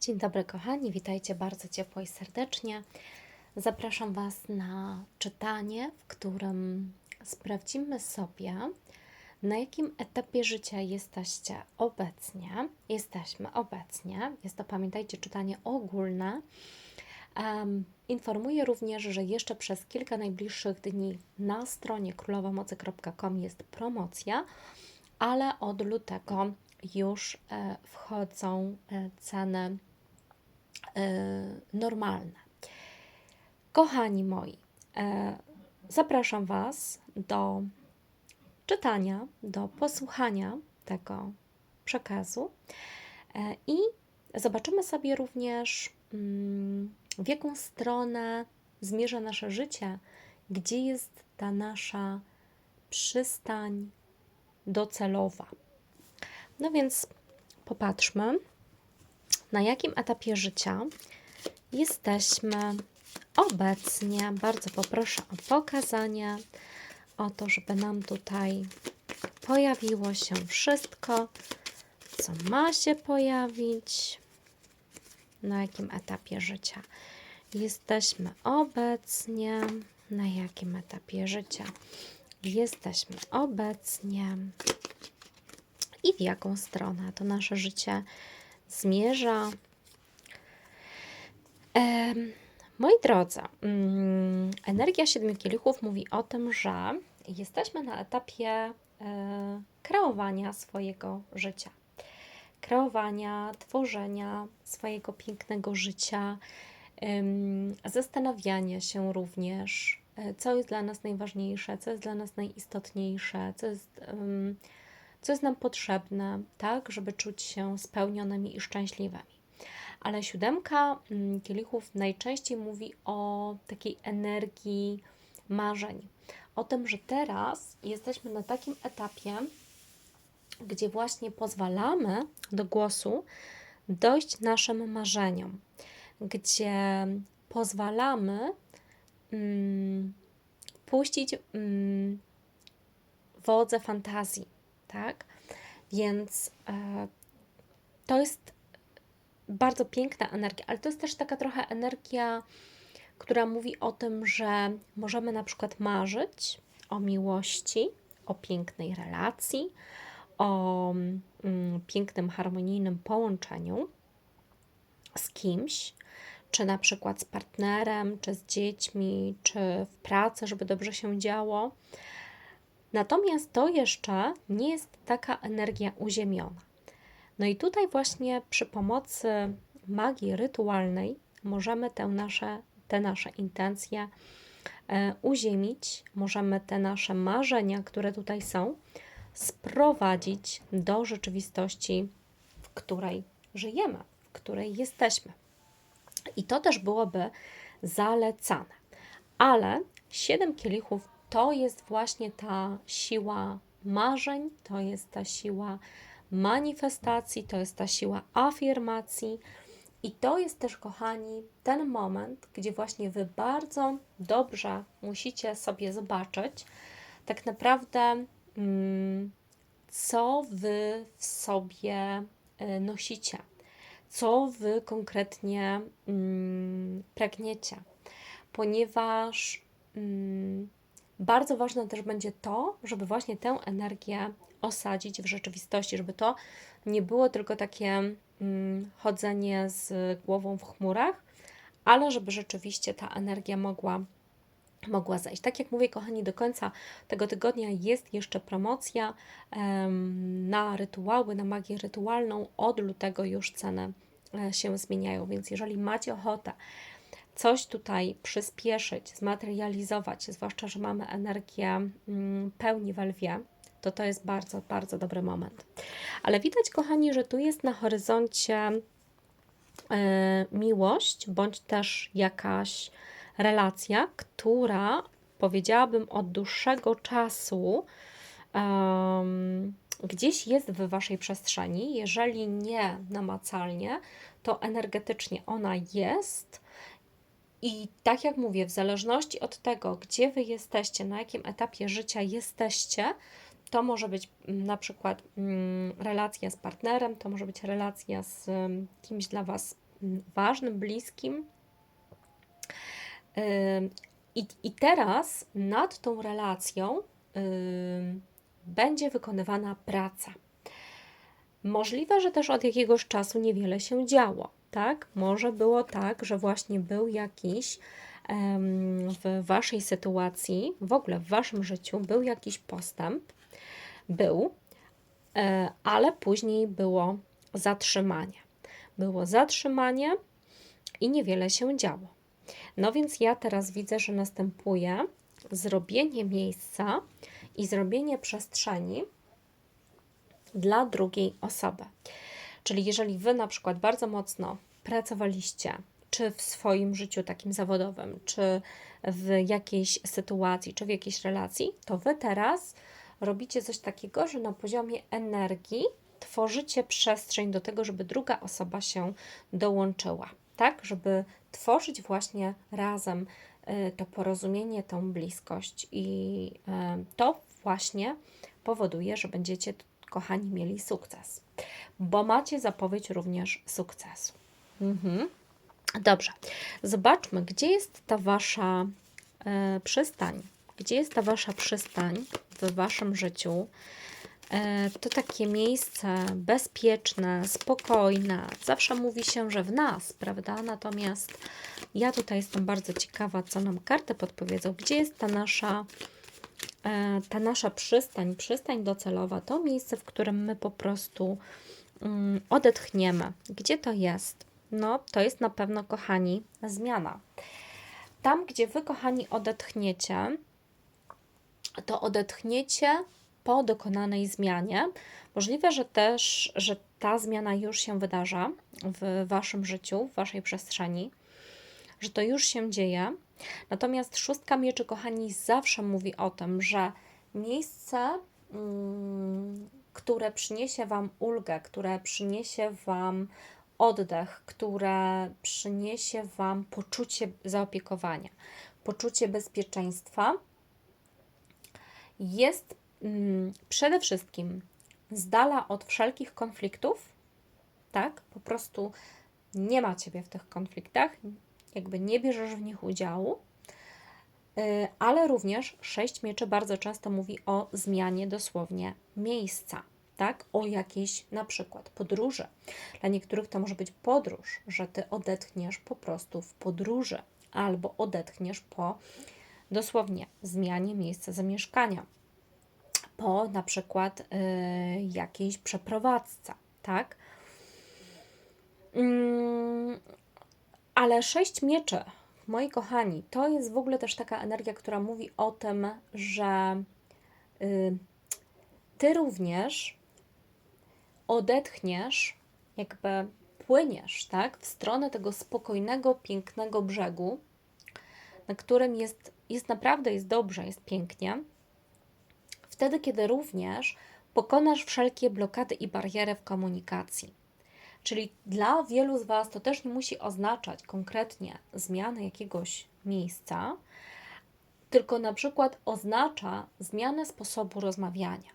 Dzień dobry, kochani, witajcie bardzo ciepło i serdecznie. Zapraszam Was na czytanie, w którym sprawdzimy sobie, na jakim etapie życia jesteście obecnie. Jesteśmy obecnie. Jest to, pamiętajcie, czytanie ogólne. Um, informuję również, że jeszcze przez kilka najbliższych dni na stronie królowamocy.com jest promocja, ale od lutego już e, wchodzą e, ceny e, normalne. Kochani moi, zapraszam Was do czytania, do posłuchania tego przekazu i zobaczymy sobie również, mm, w jaką stronę zmierza nasze życie, gdzie jest ta nasza przystań docelowa. No więc popatrzmy, na jakim etapie życia jesteśmy obecnie. Bardzo poproszę o pokazanie, o to, żeby nam tutaj pojawiło się wszystko, co ma się pojawić, na jakim etapie życia jesteśmy obecnie, na jakim etapie życia jesteśmy obecnie i w jaką stronę to nasze życie zmierza. Moi drodzy, mm, energia siedmiu kielichów mówi o tym, że jesteśmy na etapie e, kreowania swojego życia, kreowania, tworzenia swojego pięknego życia, zastanawiania się również, e, co jest dla nas najważniejsze, co jest dla nas najistotniejsze, co jest co jest nam potrzebne, tak, żeby czuć się spełnionymi i szczęśliwymi. Ale siódemka mm, kielichów najczęściej mówi o takiej energii marzeń, o tym, że teraz jesteśmy na takim etapie, gdzie właśnie pozwalamy do głosu dojść naszym marzeniom, gdzie pozwalamy mm, puścić mm, wodze fantazji, tak? Więc e, to jest bardzo piękna energia, ale to jest też taka trochę energia, która mówi o tym, że możemy na przykład marzyć o miłości, o pięknej relacji, o mm, pięknym, harmonijnym połączeniu z kimś, czy na przykład z partnerem, czy z dziećmi, czy w pracy, żeby dobrze się działo. Natomiast to jeszcze nie jest taka energia uziemiona. No i tutaj właśnie przy pomocy magii rytualnej możemy te nasze, te nasze intencje e, uziemić, możemy te nasze marzenia, które tutaj są, sprowadzić do rzeczywistości, w której żyjemy, w której jesteśmy. I to też byłoby zalecane. Ale siedem kielichów to jest właśnie ta siła marzeń, to jest ta siła manifestacji, to jest ta siła afirmacji. I to jest też, kochani, ten moment, gdzie właśnie Wy bardzo dobrze musicie sobie zobaczyć, tak naprawdę, mm, co Wy w sobie y, nosicie, co Wy konkretnie mm, pragniecie, ponieważ mm, bardzo ważne też będzie to, żeby właśnie tę energię osadzić w rzeczywistości, żeby to nie było tylko takie mm, chodzenie z głową w chmurach, ale żeby rzeczywiście ta energia mogła mogła zejść. Tak jak mówię, kochani, do końca tego tygodnia jest jeszcze promocja um, na rytuały, na magię rytualną. Od lutego już ceny e, się zmieniają, więc jeżeli macie ochotę coś tutaj przyspieszyć, zmaterializować, zwłaszcza, że mamy energię mm, pełni we lwie, to to jest bardzo, bardzo dobry moment. Ale widać, kochani, że tu jest na horyzoncie e, miłość, bądź też jakaś relacja, która powiedziałabym od dłuższego czasu um, gdzieś jest w Waszej przestrzeni. Jeżeli nie namacalnie, to energetycznie ona jest i tak jak mówię, w zależności od tego, gdzie wy jesteście, na jakim etapie życia jesteście, to może być mm, na przykład mm, relacja z partnerem, to może być relacja z mm, kimś dla was ważnym, bliskim. I, I teraz nad tą relacją będzie wykonywana praca. Możliwe, że też od jakiegoś czasu niewiele się działo, tak? Może było tak, że właśnie był jakiś w waszej sytuacji, w ogóle w waszym życiu, był jakiś postęp, był, e, ale później było zatrzymanie. Było zatrzymanie i niewiele się działo. No więc ja teraz widzę, że następuje zrobienie miejsca i zrobienie przestrzeni dla drugiej osoby. Czyli jeżeli wy na przykład bardzo mocno pracowaliście, czy w swoim życiu takim zawodowym, czy w jakiejś sytuacji, czy w jakiejś relacji, to wy teraz robicie coś takiego, że na poziomie energii tworzycie przestrzeń do tego, żeby druga osoba się dołączyła, tak? Żeby tworzyć właśnie razem y, to porozumienie, tą bliskość, i y, to właśnie powoduje, że będziecie, kochani, mieli sukces, bo macie zapowiedź również sukcesu. Mhm. Dobrze, zobaczmy, gdzie jest ta wasza e, przystań. Gdzie jest ta wasza przystań w waszym życiu? E, to takie miejsce bezpieczne, spokojne. Zawsze mówi się, że w nas, prawda? Natomiast ja tutaj jestem bardzo ciekawa, co nam karty podpowiedzą. Gdzie jest ta nasza, e, ta nasza przystań, przystań docelowa, to miejsce, w którym my po prostu mm, odetchniemy. Gdzie to jest? No, to jest na pewno, kochani, zmiana. Tam, gdzie wy, kochani, odetchniecie, to odetchniecie po dokonanej zmianie. Możliwe, że też, że ta zmiana już się wydarza w waszym życiu, w waszej przestrzeni, że to już się dzieje. Natomiast szóstka mieczy, kochani, zawsze mówi o tym, że miejsce, mm, które przyniesie wam ulgę, które przyniesie wam oddech, które przyniesie Wam poczucie zaopiekowania, poczucie bezpieczeństwa, jest mm, przede wszystkim z dala od wszelkich konfliktów, tak? Po prostu nie ma Ciebie w tych konfliktach, jakby nie bierzesz w nich udziału, y, ale również sześć mieczy bardzo często mówi o zmianie dosłownie miejsca tak? O jakiejś na przykład podróży. Dla niektórych to może być podróż, że ty odetchniesz po prostu w podróży, albo odetchniesz po dosłownie zmianie miejsca zamieszkania, po na przykład y, jakiejś przeprowadzce, tak? Mm, ale sześć mieczy, moi kochani, to jest w ogóle też taka energia, która mówi o tym, że y, ty również odetchniesz, jakby płyniesz, tak, w stronę tego spokojnego, pięknego brzegu, na którym jest, jest naprawdę jest dobrze, jest pięknie, wtedy, kiedy również pokonasz wszelkie blokady i bariery w komunikacji. Czyli dla wielu z Was to też nie musi oznaczać konkretnie zmiany jakiegoś miejsca, tylko na przykład oznacza zmianę sposobu rozmawiania.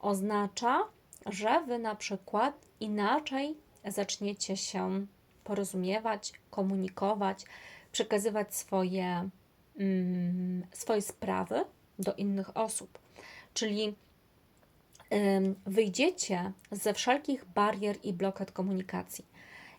Oznacza że wy na przykład inaczej zaczniecie się porozumiewać, komunikować, przekazywać swoje, mm, swoje sprawy do innych osób. Czyli wyjdziecie ze wszelkich barier i blokad komunikacji.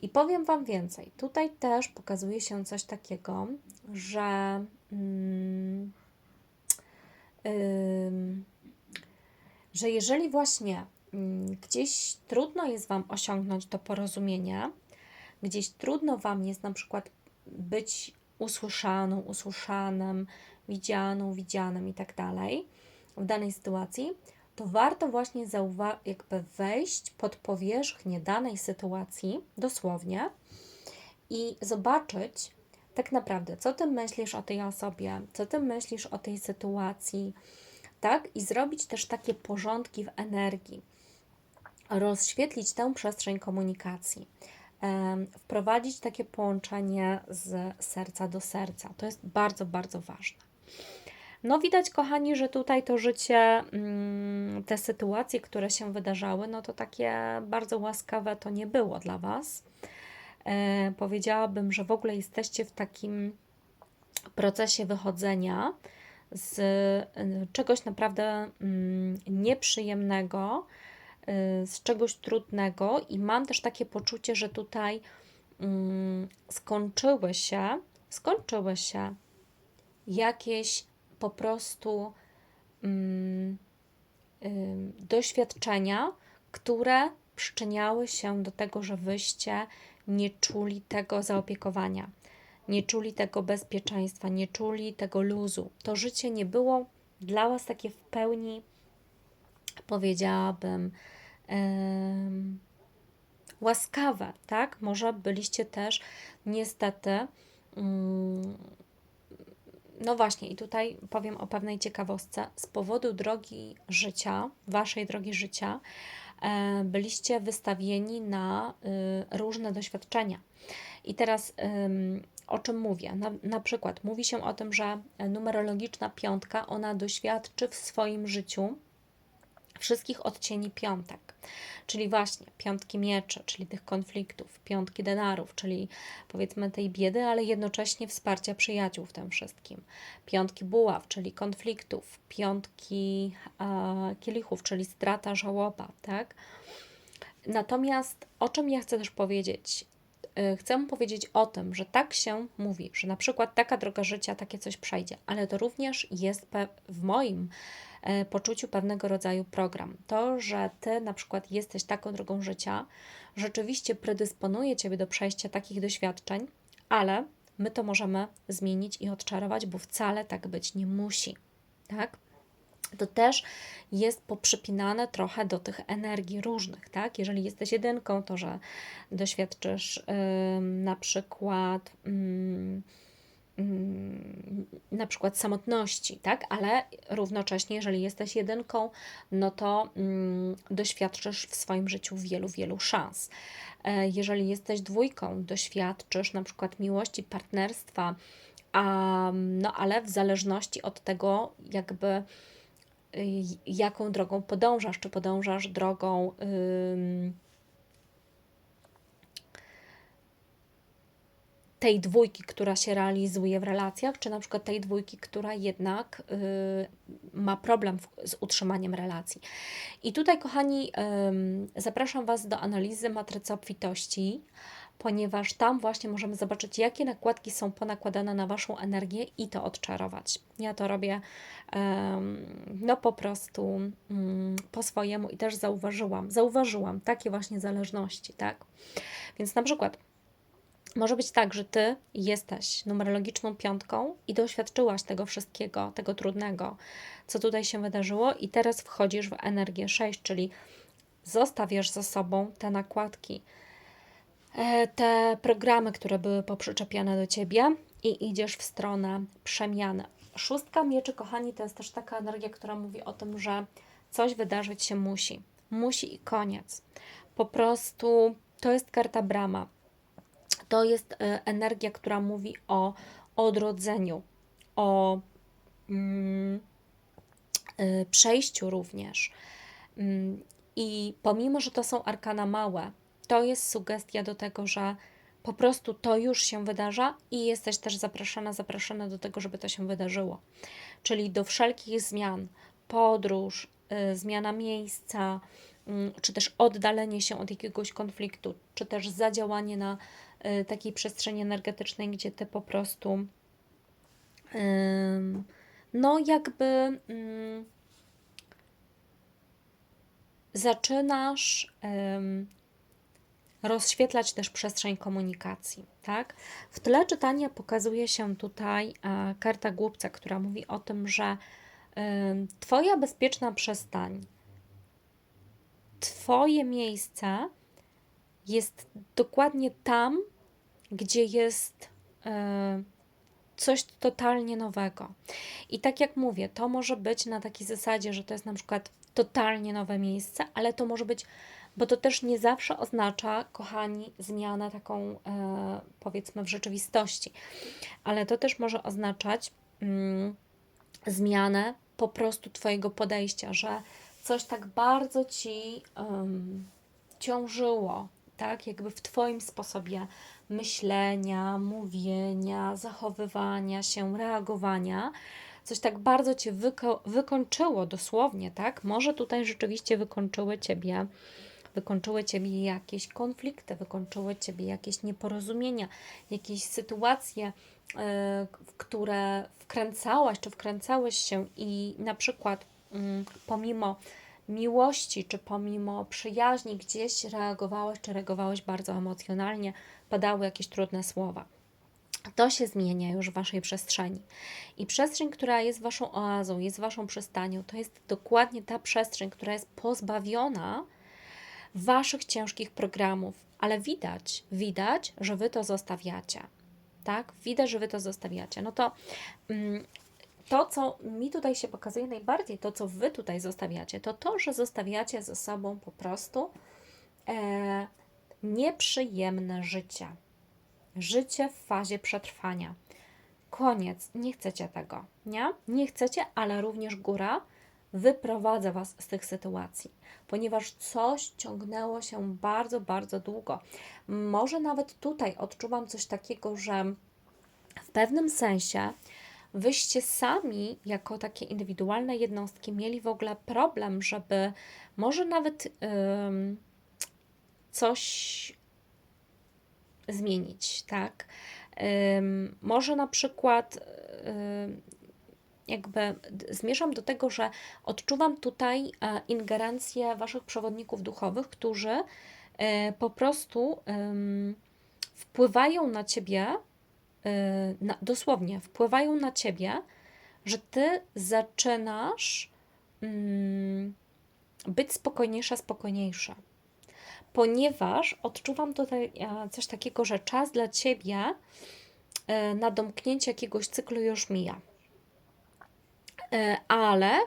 I powiem Wam więcej. Tutaj też pokazuje się coś takiego, że. Mm, że jeżeli właśnie gdzieś trudno jest Wam osiągnąć to porozumienie, gdzieś trudno Wam jest na przykład być usłyszaną, usłyszanym, widzianą, widzianym i tak dalej w danej sytuacji, to warto właśnie zauwa- jakby wejść pod powierzchnię danej sytuacji, dosłownie, i zobaczyć tak naprawdę, co ty myślisz o tej osobie, co ty myślisz o tej sytuacji, tak? I zrobić też takie porządki w energii rozświetlić tę przestrzeń komunikacji, wprowadzić takie połączenie z serca do serca. To jest bardzo, bardzo ważne. No widać, kochani, że tutaj to życie, mm, te sytuacje, które się wydarzały, no to takie bardzo łaskawe to nie było dla Was. e, powiedziałabym, że w ogóle jesteście w takim procesie wychodzenia z e, czegoś naprawdę mm, nieprzyjemnego, z czegoś trudnego, i mam też takie poczucie, że tutaj mm, skończyły się, skończyły się jakieś po prostu mm, ym, doświadczenia, które przyczyniały się do tego, że wyście nie czuli tego zaopiekowania, nie czuli tego bezpieczeństwa, nie czuli tego luzu. To życie nie było dla Was takie w pełni, powiedziałabym, ym, łaskawe, tak? Może byliście też niestety. ym, no właśnie, i tutaj powiem o pewnej ciekawostce. Z powodu drogi życia, waszej drogi życia, byliście wystawieni na y, różne doświadczenia. I teraz o czym mówię? Na, na przykład mówi się o tym, że numerologiczna piątka, ona doświadczy w swoim życiu wszystkich odcieni piątek, czyli właśnie piątki mieczy, czyli tych konfliktów, piątki denarów, czyli powiedzmy tej biedy, ale jednocześnie wsparcia przyjaciół w tym wszystkim, piątki buław, czyli konfliktów, piątki e, kielichów, czyli strata, żałoba, tak? Natomiast o czym ja chcę też powiedzieć? E, chcę powiedzieć o tym, że tak się mówi, że na przykład taka droga życia, takie coś przejdzie, ale to również jest w moim poczuciu pewnego rodzaju program. To, że ty na przykład jesteś taką drogą życia, rzeczywiście predysponuje ciebie do przejścia takich doświadczeń, ale my to możemy zmienić i odczarować, bo wcale tak być nie musi. Tak? to też jest poprzypinane trochę do tych energii różnych, tak? Jeżeli jesteś jedynką, to że doświadczysz yy, na przykład. Yy, na przykład samotności, tak? Ale równocześnie, jeżeli jesteś jedynką, no to mm, doświadczysz w swoim życiu wielu, wielu szans. E, jeżeli jesteś dwójką, doświadczysz na przykład miłości, partnerstwa, a, no ale w zależności od tego, jakby y, jaką drogą podążasz, czy podążasz drogą. Yy, tej dwójki, która się realizuje w relacjach, czy na przykład tej dwójki, która jednak y, ma problem w, z utrzymaniem relacji. I tutaj, kochani, y, zapraszam Was do analizy matrycy obfitości, ponieważ tam właśnie możemy zobaczyć, jakie nakładki są ponakładane na Waszą energię i to odczarować. Ja to robię y, no po prostu mm, po swojemu i też zauważyłam, zauważyłam takie właśnie zależności, tak? Więc na przykład może być tak, że ty jesteś numerologiczną piątką i doświadczyłaś tego wszystkiego, tego trudnego, co tutaj się wydarzyło, i teraz wchodzisz w energię 6, czyli zostawiasz za sobą te nakładki, e, te programy, które były poprzyczepione do ciebie, i idziesz w stronę przemiany. Szóstka mieczy, kochani, to jest też taka energia, która mówi o tym, że coś wydarzyć się musi. Musi i koniec. Po prostu to jest karta brama to jest e, energia, która mówi o odrodzeniu, o mm, e, przejściu również. Mm, I pomimo, że to są arkana małe, to jest sugestia do tego, że po prostu to już się wydarza i jesteś też zapraszana, zapraszana do tego, żeby to się wydarzyło. Czyli do wszelkich zmian, podróż, y, zmiana miejsca, czy też oddalenie się od jakiegoś konfliktu, czy też zadziałanie na Y, takiej przestrzeni energetycznej, gdzie ty po prostu no jakby zaczynasz rozświetlać też przestrzeń komunikacji, tak? W tle czytania pokazuje się tutaj karta głupca, która mówi o tym, że Twoja bezpieczna przestań, Twoje miejsce jest dokładnie tam, gdzie jest e, coś totalnie nowego. I tak jak mówię, to może być na takiej zasadzie, że to jest na przykład totalnie nowe miejsce, ale to może być, bo to też nie zawsze oznacza, kochani, zmianę taką e, powiedzmy w rzeczywistości, ale to też może oznaczać mm, zmianę po prostu Twojego podejścia, że coś tak bardzo Ci um, ciążyło, tak? Jakby w Twoim sposobie myślenia, mówienia, zachowywania się, reagowania. Coś tak bardzo Cię wyko- wykończyło dosłownie, tak? Może tutaj rzeczywiście wykończyły Ciebie wykończyły Ciebie jakieś konflikty, wykończyły Ciebie jakieś nieporozumienia, jakieś sytuacje, yy, w które wkręcałaś czy wkręcałeś się i na przykład pomimo miłości czy pomimo przyjaźni gdzieś reagowałeś czy reagowałeś bardzo emocjonalnie, padały jakieś trudne słowa. To się zmienia już w Waszej przestrzeni. I przestrzeń, która jest Waszą oazą, jest Waszą przystanią, to jest dokładnie ta przestrzeń, która jest pozbawiona Waszych ciężkich programów, ale widać, widać, że Wy to zostawiacie. Tak? Widać, że Wy to zostawiacie. No to mm, to, co mi tutaj się pokazuje najbardziej, to, co Wy tutaj zostawiacie, to to, że zostawiacie ze sobą po prostu e, nieprzyjemne życie. Życie w fazie przetrwania. Koniec. Nie chcecie tego, nie? Nie chcecie, ale również góra wyprowadza Was z tych sytuacji, ponieważ coś ciągnęło się bardzo, bardzo długo. Może nawet tutaj odczuwam coś takiego, że w pewnym sensie wyście sami, jako takie indywidualne jednostki, mieli w ogóle problem, żeby może nawet ym, coś zmienić, tak? Ym, może na przykład ym, jakby zmierzam do tego, że odczuwam tutaj e, ingerencję Waszych przewodników duchowych, którzy e, po prostu wpływają na Ciebie, na, dosłownie wpływają na Ciebie, że Ty zaczynasz mm, być spokojniejsza, spokojniejsza. Ponieważ odczuwam tutaj coś takiego, że czas dla Ciebie na domknięcie jakiegoś cyklu już mija E, ale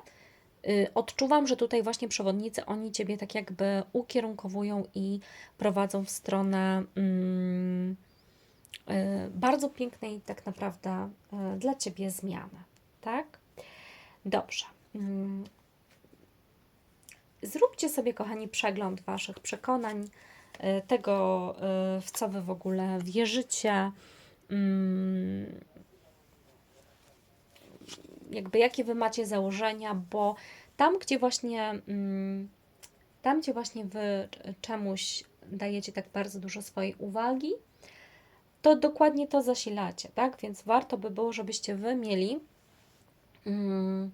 y, odczuwam, że tutaj właśnie przewodnicy, oni Ciebie tak jakby ukierunkowują i prowadzą w stronę mm, y, bardzo pięknej tak naprawdę y, dla Ciebie zmiany, tak? Dobrze. Mm. Zróbcie sobie, kochani, przegląd Waszych przekonań, tego, w co Wy w ogóle wierzycie, mm jakby jakie wy macie założenia, bo tam, gdzie właśnie mm, tam, gdzie właśnie wy czemuś dajecie tak bardzo dużo swojej uwagi, to dokładnie to zasilacie, tak? Więc warto by było, żebyście wy mieli mm,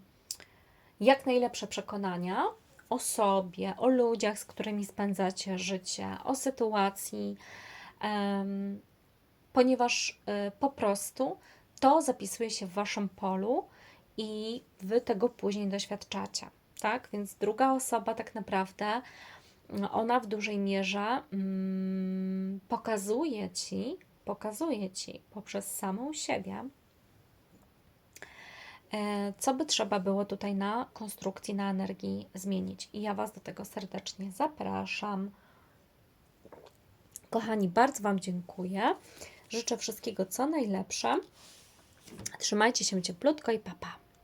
jak najlepsze przekonania o sobie, o ludziach, z którymi spędzacie życie, o sytuacji, ponieważ y, po prostu to zapisuje się w waszym polu i wy tego później doświadczacie. Tak? Więc druga osoba tak naprawdę ona w dużej mierze mm, pokazuje ci, pokazuje ci poprzez samą siebie, e, co by trzeba było tutaj na konstrukcji, na energii zmienić. I ja Was do tego serdecznie zapraszam. Kochani, bardzo Wam dziękuję. Życzę wszystkiego co najlepsze. Trzymajcie się cieplutko i papa.